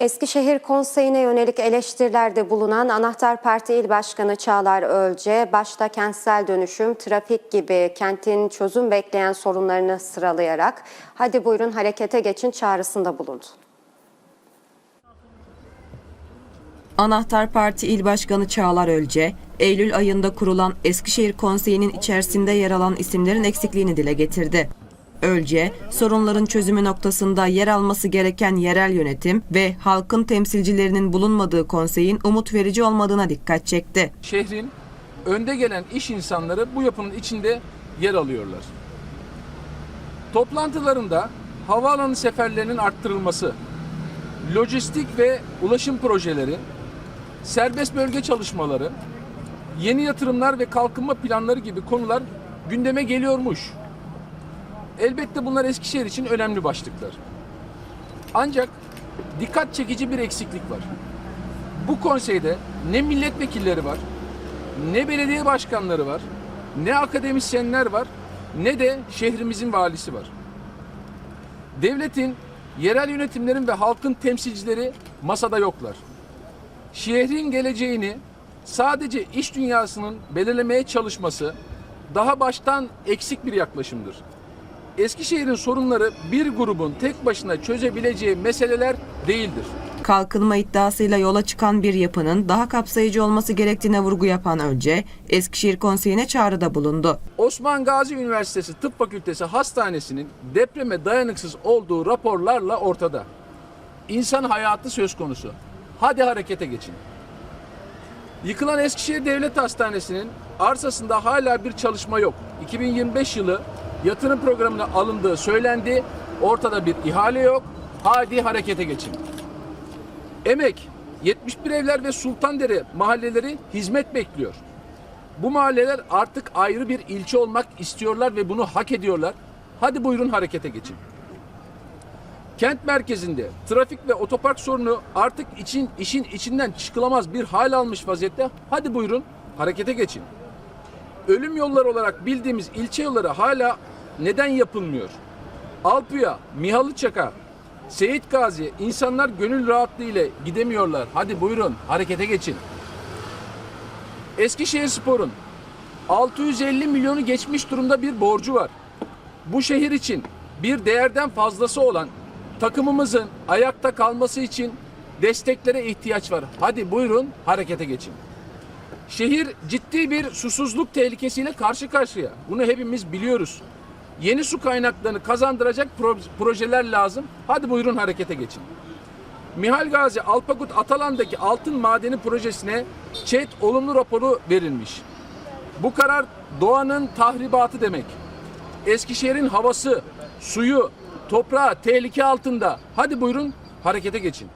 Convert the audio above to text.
Eskişehir Konseyi'ne yönelik eleştirilerde bulunan Anahtar Parti İl Başkanı Çağlar Ölce, başta kentsel dönüşüm, trafik gibi kentin çözüm bekleyen sorunlarını sıralayarak hadi buyurun harekete geçin çağrısında bulundu. Anahtar Parti İl Başkanı Çağlar Ölce, Eylül ayında kurulan Eskişehir Konseyi'nin içerisinde yer alan isimlerin eksikliğini dile getirdi. Ölce, sorunların çözümü noktasında yer alması gereken yerel yönetim ve halkın temsilcilerinin bulunmadığı konseyin umut verici olmadığına dikkat çekti. şehrin önde gelen iş insanları bu yapının içinde yer alıyorlar. Toplantılarında havaalanı seferlerinin arttırılması, lojistik ve ulaşım projeleri, serbest bölge çalışmaları, yeni yatırımlar ve kalkınma planları gibi konular gündeme geliyormuş. Elbette bunlar Eskişehir için önemli başlıklar. Ancak dikkat çekici bir eksiklik var. Bu konseyde ne milletvekilleri var, ne belediye başkanları var, ne akademisyenler var, ne de şehrimizin valisi var. Devletin, yerel yönetimlerin ve halkın temsilcileri masada yoklar. Şehrin geleceğini sadece iş dünyasının belirlemeye çalışması daha baştan eksik bir yaklaşımdır. Eskişehir'in sorunları bir grubun tek başına çözebileceği meseleler değildir. Kalkınma iddiasıyla yola çıkan bir yapının daha kapsayıcı olması gerektiğine vurgu yapan Ölce, Eskişehir Konseyi'ne çağrıda bulundu. Osman Gazi Üniversitesi Tıp Fakültesi Hastanesi'nin depreme dayanıksız olduğu raporlarla ortada. İnsan hayatı söz konusu. Hadi harekete geçin. Yıkılan Eskişehir Devlet Hastanesi'nin arsasında hala bir çalışma yok. 2025 yılı yatırım programına alındığı söylendi. Ortada bir ihale yok. Hadi harekete geçin. Emek, 71 evler ve Sultandere mahalleleri hizmet bekliyor. Bu mahalleler artık ayrı bir ilçe olmak istiyorlar ve bunu hak ediyorlar. Hadi buyurun harekete geçin. Kent merkezinde trafik ve otopark sorunu artık için işin içinden çıkılamaz bir hal almış vaziyette. Hadi buyurun harekete geçin. Ölüm yolları olarak bildiğimiz ilçe yolları hala neden yapılmıyor? Alpıya, Mihalıçaka, Seyit Gazi insanlar gönül rahatlığı ile gidemiyorlar. Hadi buyurun harekete geçin. Eskişehir Spor'un 650 milyonu geçmiş durumda bir borcu var. Bu şehir için bir değerden fazlası olan takımımızın ayakta kalması için desteklere ihtiyaç var. Hadi buyurun harekete geçin. Şehir ciddi bir susuzluk tehlikesiyle karşı karşıya. Bunu hepimiz biliyoruz. Yeni su kaynaklarını kazandıracak pro- projeler lazım. Hadi buyurun harekete geçin. Mihal Gazi Alpakut Atalan'daki altın madeni projesine ÇED olumlu raporu verilmiş. Bu karar doğanın tahribatı demek. Eskişehir'in havası, suyu, toprağı tehlike altında. Hadi buyurun harekete geçin.